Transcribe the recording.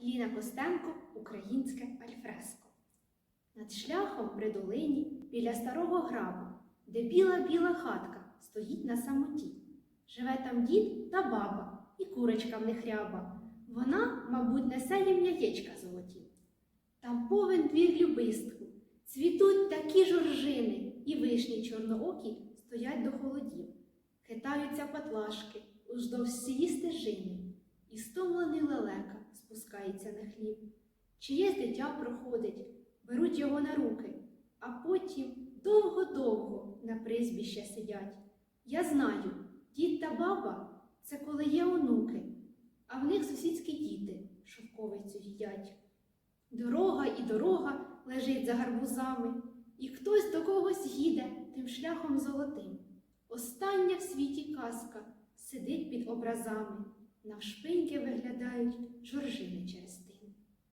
Ліна Костенко Українське альфреско. Над шляхом при долині біля старого граба, де біла-біла хатка стоїть на самоті. Живе там дід та баба, і курочка в них ряба. Вона, мабуть, несе їм яєчка золоті. Там повен двір любистку, цвітуть такі жоржини, і вишні чорноокі стоять до холодів. Хитаються патлашки уздовж всієї стежини, і стомлений лелека спускається на хліб. Чиєсь дитя проходить, беруть його на руки, а потім довго-довго на призбіще сидять. Я знаю, дід та баба це коли є онуки, а в них сусідські діти шовковицю їдять. Дорога і дорога лежить за гарбузами, і хтось до когось їде тим шляхом золотим. Остання в світі казка сидить під образами, навшпиньки виглядають через